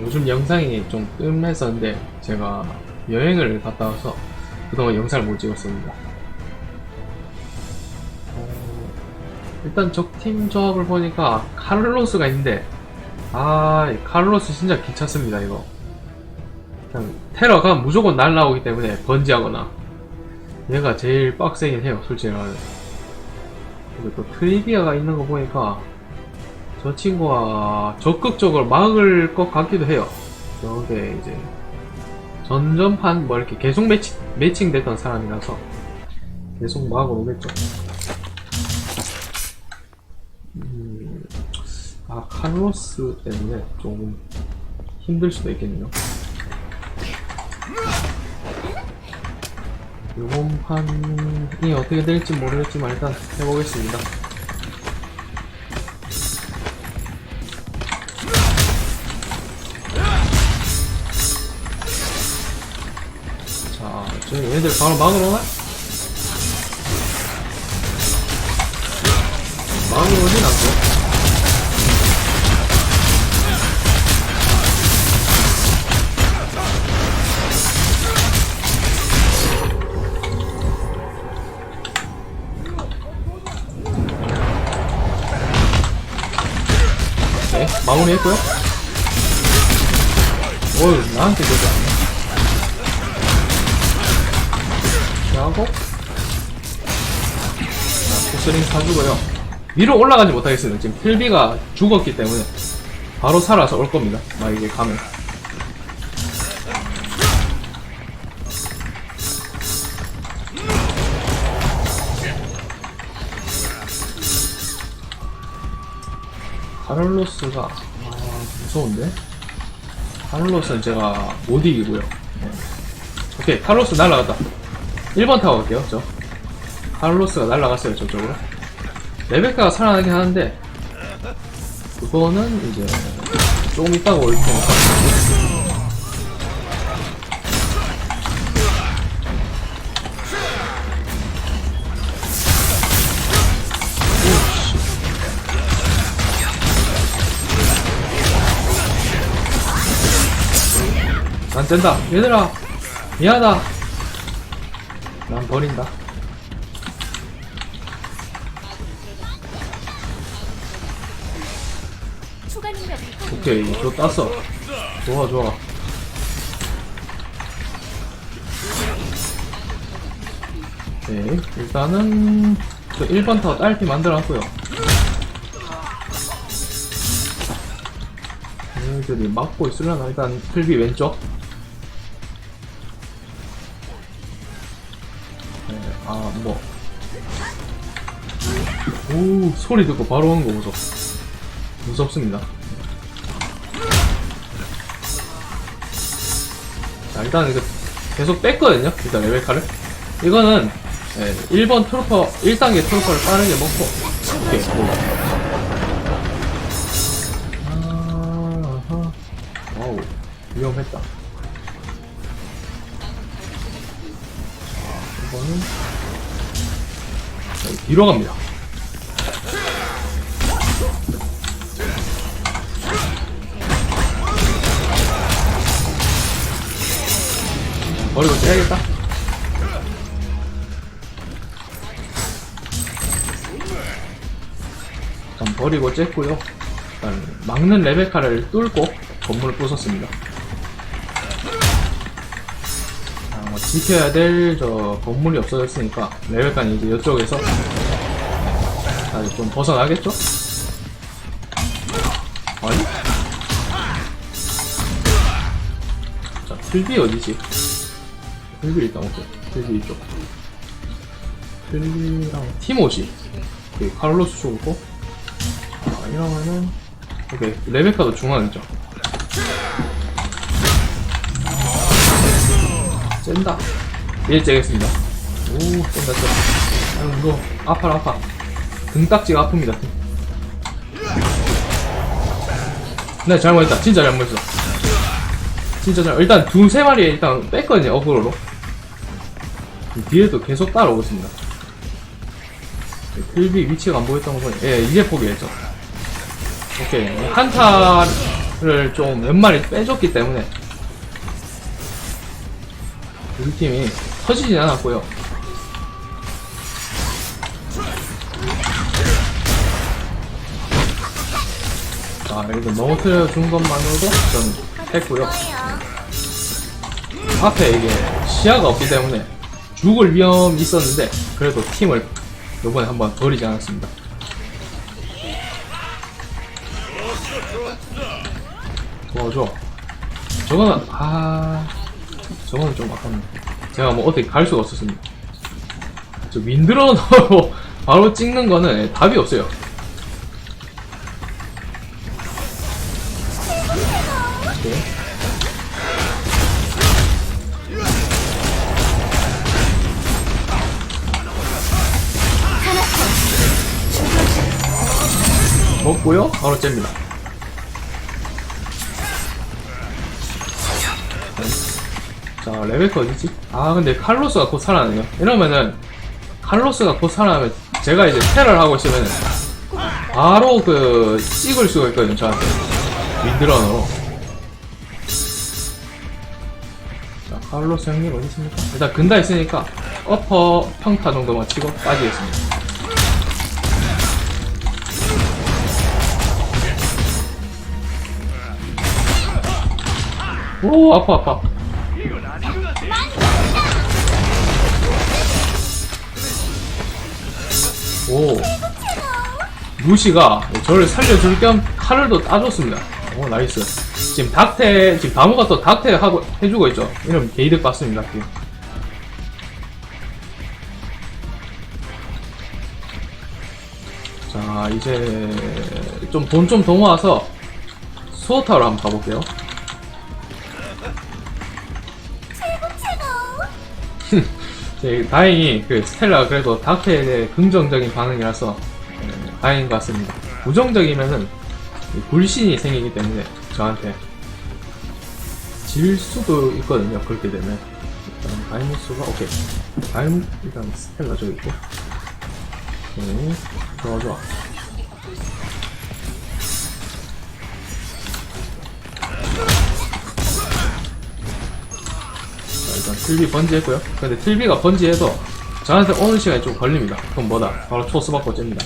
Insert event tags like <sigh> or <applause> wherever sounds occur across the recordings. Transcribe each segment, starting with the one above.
요즘 영상이 좀 뜸했었는데 제가 여행을 갔다 와서 그동안 영상을 못 찍었습니다. 어, 일단 적팀 조합을 보니까 카를로스가 있는데 아, 이 카를로스 진짜 귀찮습니다 이거. 그냥 테러가 무조건 날라오기 때문에 번지하거나 얘가 제일 빡세긴 해요 솔직히 말하면. 그리고 또 트리비아가 있는 거 보니까 저 친구가 적극적으로 막을 것 같기도 해요. 저게 이제 전전판 뭐 이렇게 계속 매칭, 매칭됐던 사람이라서 계속 막아오겠죠. 음, 아, 카르로스 때문에 조금 힘들 수도 있겠네요. 이번 판이 어떻게 될지 모르겠지만 일단 해보겠습니다. 자, 저희 얘들 바로 막으러 오나? 막으러 오진 않고. 네, 마무리 했고요. 어휴, 나한테 그러지 않네. 하고. 자, 포스링 사주고요. 위로 올라가지 못하겠습니다 지금 필비가 죽었기 때문에 바로 살아서 올 겁니다. 만약에 가면. 카를로스가 아, 무서운데? 카를로스는 제가 못 이기고요. 네. 오케이 카를로스 날라갔다 1번 타고 갈게요, 저. 카를로스가 날라갔어요, 저쪽으로. 레베카가 살아나긴 하는데, 그거는 이제, 조금 있다가 올 테니까. 안 된다. 얘들아, 미안하다. 난 버린다. 오케이, 저 땄어. 좋아, 좋아. 네, 일단은 저 1번 타워 딸피 만들어놨고요. 얘들이 막고 있으려나? 일단 풀비 왼쪽. 오, 소리 듣고 바로 오는 거 무섭. 무섭습니다. 자, 일단 이거 계속 뺐거든요. 일단 레벨카를. 이거는 예, 1번 트로퍼, 1단계 트로퍼를 빠르게 먹고 오케이, 뭐. 아하. 와우, 위험했다. 자, 이거는 자, 뒤로 갑니다. 버리고 째야겠다. 일단 버리고 쨌고요. 일단 막는 레베카를 뚫고 건물을 부쉈습니다. 아, 뭐 지켜야 될 저 건물이 없어졌으니까 레베카는 이제 이쪽에서 좀 벗어나겠죠? 아니? 자, 필비 어디지? 필비 일단 오케이. 필비 이쪽. 필비랑 티모시. 오케이, 카를로스 죽었고. 아, 이러면은, 오케이. 레베카도 중앙이죠. 센다. 일 째겠습니다. 오, 센다, 센다. 아유, 이거, 아파라, 아파. 등딱지가 아픕니다. 네, 잘못했다. 진짜 잘못했어. 진짜 잘, 일단 두 세 마리 일단 뺐거든요, 어그로로. 뒤에도 계속 따라오고 있습니다. 필비 위치가 안 보였던 거 보니, 예, 이제 포기했죠. 오케이. 한타, 를좀몇 마리 빼줬기 때문에 우리 팀이 터지진 않았고요. 자, 이거 넘어뜨려 준 것만으로도 전 했고요. 앞에 이게 시야가 없기 때문에 죽을 위험이 있었는데 그래도 팀을 이번에 한번 버리지 않았습니다. 도와줘. 저거는 아 저거는 좀 아깝네. 제가 뭐 어떻게 갈 수가 없었습니다. 저 넣고 <laughs> 바로 찍는 거는 답이 없어요. 먹고요. 바로 잽니다. 자, 레베카 어디지? 아, 근데 칼로스가 곧 살아나네요. 이러면은, 칼로스가 곧 살아나면, 제가 이제 테러를 하고 있으면, 바로 그, 찍을 수가 있거든요, 저한테. 윈드런으로. 자, 칼로스 형님 어디 있습니까? 일단 근다 있으니까, 어퍼 평타 정도만 치고 빠지겠습니다. 오, 아파, 아파. 오. 루시가 저를 살려줄 겸 칼을 또 따줬습니다. 오, 나이스. 지금 닥테, 지금 다모가 또 닥테 하고, 해주고 있죠. 이러면 게이득 받습니다, 지금. 자, 이제 좀 돈 좀 더 모아서 수호타로 한번 가볼게요. 네, 다행히 그 스텔라 그래도 닥터에 대해 긍정적인 반응이라서 네, 다행인 것 같습니다. 부정적이면은 이 불신이 생기기 때문에 저한테 질 수도 있거든요. 그렇게 되면 일단 다이무스가 오케이 다이무 일단 스텔라 저기 있고 오케이 좋아 좋아 일단 틀비 번지했고요. 근데 틀비가 번지해도 저한테 오는 시간이 좀 걸립니다. 그럼 뭐다? 바로 초스 받고 잽니다.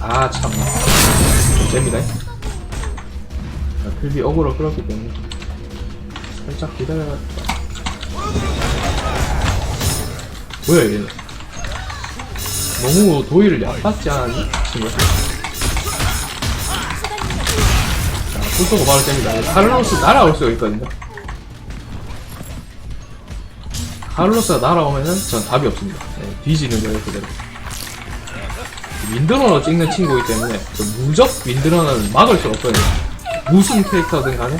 아, 참. 잽니다. 자, 틀비 어그로 끌었기 때문에 살짝 기다려야 뭐야, 얘는. 너무 도의를 얕받지 않았니? 친구. 자, 풀 쏘고 바로 잽니다. 카를로스 날아올 수가 있거든요. 카를로스가 날아오면은 전 답이 없습니다. 네, 뒤지는 거예요, 그대로. 윈드러너 찍는 친구이기 때문에 그 무적 윈드러너는 막을 수가 없거든요. 무슨 캐릭터든 간에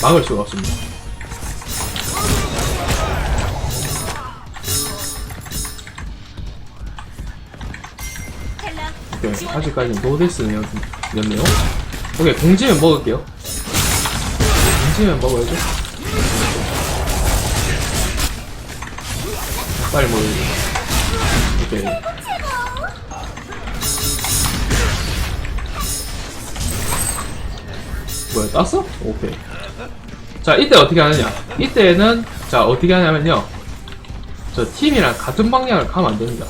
막을 수가 없습니다. 오케이, 아직까지 노데스였네요. 오케이, 공지면 먹을게요. 공지면 먹어야죠. 빨리 먹어야지. 오케이. 뭐야, 땄어? 오케이. 자, 이때 어떻게 하느냐. 이때는, 자, 어떻게 하냐면요. 저 팀이랑 같은 방향을 가면 안 됩니다.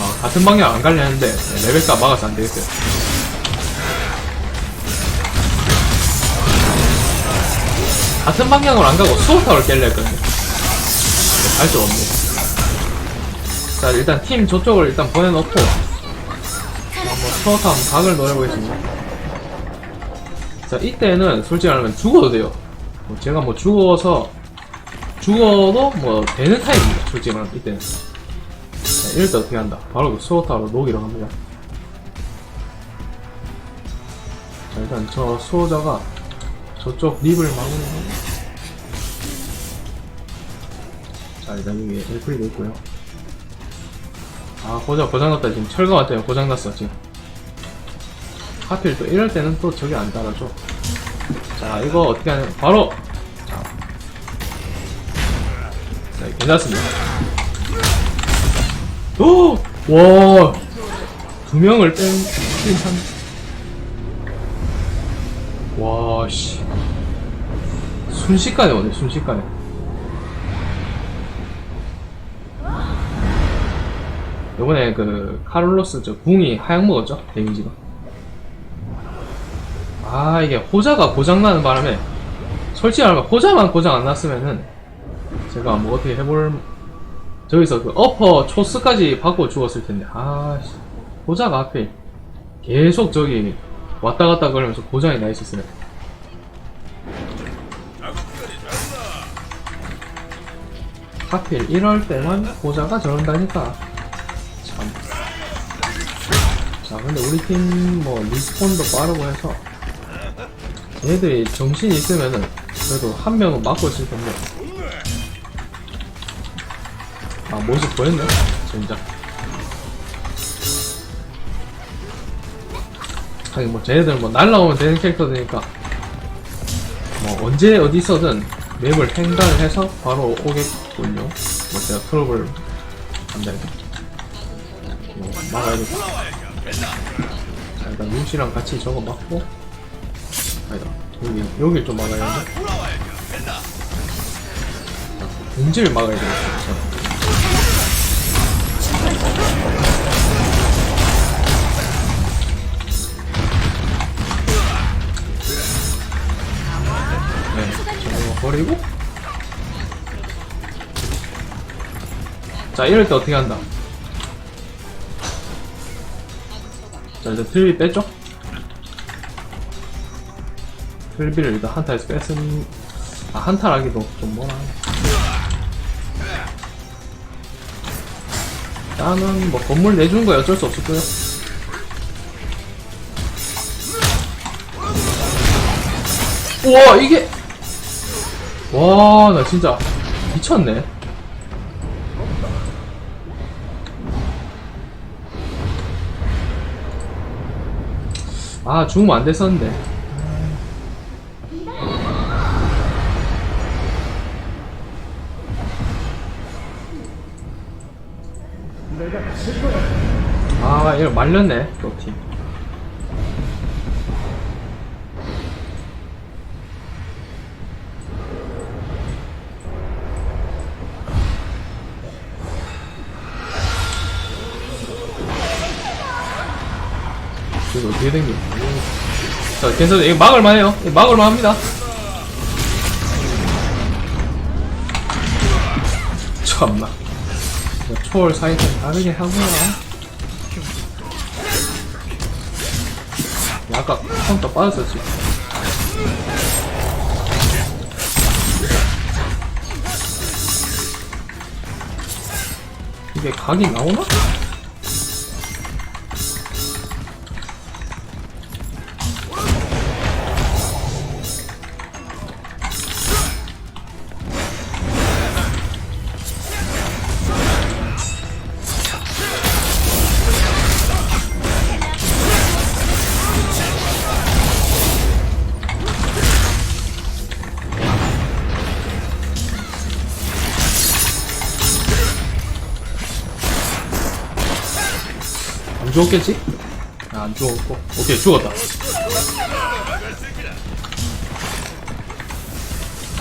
어, 같은 방향 안 가려는데, 네, 레벨값 막아서 안 되겠어요. 같은 방향으로 안 가고 수호타를 깰려 했거든요. 갈수 없네. 자, 일단 팀 저쪽을 일단 보내놓고, 한번 수호타 한번 각을 노려보겠습니다. 자, 이때는 솔직히 말하면 죽어도 돼요. 뭐 제가 뭐 죽어서, 죽어도 뭐 되는 타입입니다. 솔직히 말하면 이때는. 자, 이럴 때 어떻게 한다. 바로 그 수호타로 녹이러 갑니다. 자, 일단 저 수호자가 저쪽 립을 막는 자, 일단 여기 엘프리도 있고요. 아, 고장, 고장났다. 지금 철거가 때문에 고장났어, 지금. 하필 또 이럴 때는 또 저기 안 달아줘. 자, 이거 어떻게 하냐. 바로! 자. 자, 괜찮습니다. 오! 와! 두 명을 뺀, 뺀 한. 와, 씨. 순식간에 오네, 순식간에. 요번에 그, 카를로스 저 궁이 하향 먹었죠? 데미지가. 아, 이게 호자가 고장나는 바람에, 솔직히 말하면 호자만 고장 안 났으면은, 제가 뭐 어떻게 해볼, 저기서 그 어퍼 초스까지 받고 죽었을 텐데, 아, 씨. 호자가 하필, 계속 저기, 왔다 갔다 그러면서 고장이 나 있었으면. 하필 이럴 때만 고자가 저런다니까. 근데 우리 팀 뭐 리스폰도 빠르고 해서 얘들이 정신이 있으면은 그래도 한 명은 막고 있을 텐데. 아, 모습 보였네? 진짜. 하긴 뭐 쟤네들 뭐 날라오면 되는 캐릭터들이니까 뭐 언제 어디서든 맵을 횡단을 해서 바로 오겠군요. 뭐 제가 트러블 해서 뭐 막아야겠다. 자 일단 루시랑 같이 저거 막고 아니다 여기 여길 좀 막아야겠네. 자, 공지를 막아야 되겠다. 네, 저거 버리고 자 이럴 때 어떻게 한다 자 이제 트리비 뺐죠? 트리비를 일단 한타에서 뺐음. 아 한타라기도 좀 뭐라 일단은 뭐 건물 내주는 거 어쩔 수 없었고요. 우와 이게! 와 나 진짜 미쳤네 아 죽으면 안 됐었는데. 아 이거 말렸네. 또팀 이거 어떻게 된 거야? 자, 괜찮아. 이거 막을만 해요. 이거 막을만 합니다. 참나. 초월 사이즈 다르게 하구나. 야, 아까 카운터 빠졌었지. 이게 각이 나오나? 죽었겠지? 아, 안 죽었고. 오케이, 죽었다.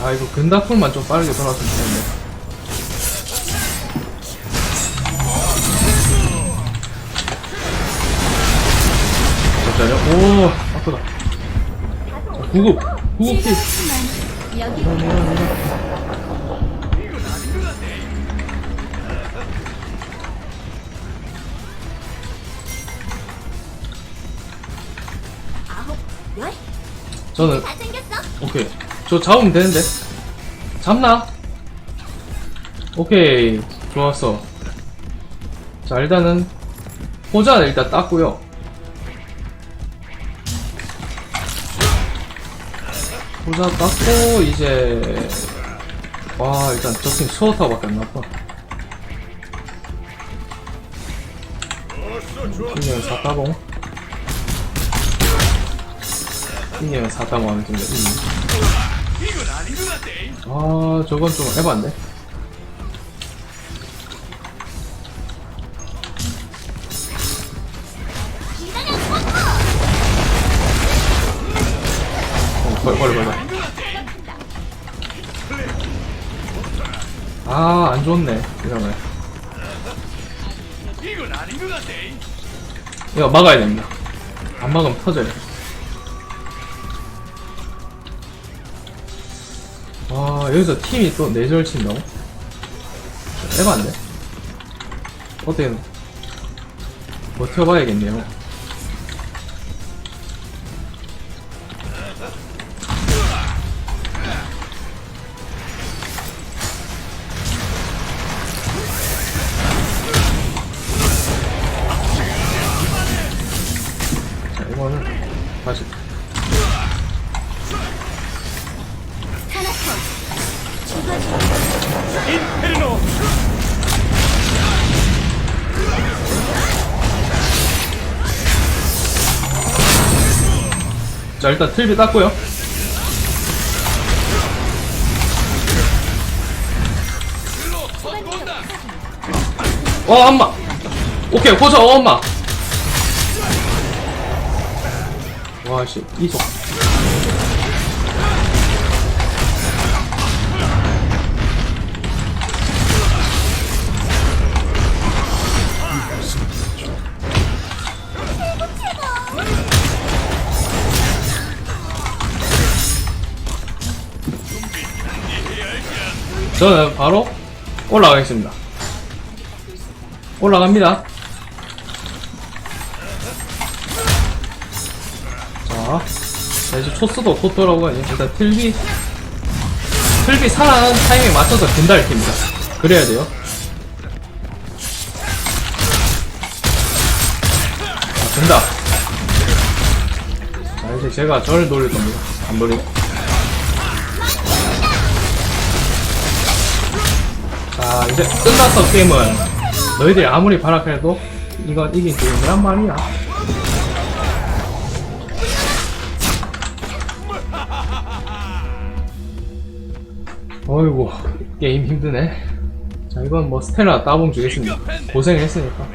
아, 이거 근다풀만 좀 빠르게 돌아왔으면 좋겠는데. 잠시만요. 오, 아프다. 자, 구급, 구급기. 저는, 다 챙겼어? 오케이. 저 잡으면 되는데. 잡나? 오케이. 좋았어. 자, 일단은, 호자는 일단 땄고요 호자 땄고, 이제, 와, 일단 저팀 수호타밖에 안 났다. 이년 사타봉. 이년 사타봉 하면 된다. 아, 저건 좀 뽀뽀 버려 버려 버려 아 안 좋네 이러면. 이거 막아야 됩니다 안 막으면 터져요 여기서 팀이 또 내절 친다고? 에반데? 어떻게 버텨봐야겠네요 자 일단 틀비 땄고요. 어 엄마! 오케이 고쳐 어, 엄마! 와씨 이속 저는 바로 올라가겠습니다. 올라갑니다. 자, 자 이제 초스도 곧 돌아오고 일단 틀비 틀비 살아나는 타이밍에 맞춰서 근달을 킵니다. 그래야 돼요. 자, 된다. 자, 이제 제가 저를 노릴 겁니다. 안 노리고. 자 이제 끝났어 게임은. 너희들이 아무리 발악해도 이건 이긴 게임이란 말이야. 어이구 게임 힘드네. 자 이건 뭐 스텔라 따봉 주겠습니다. 고생했으니까?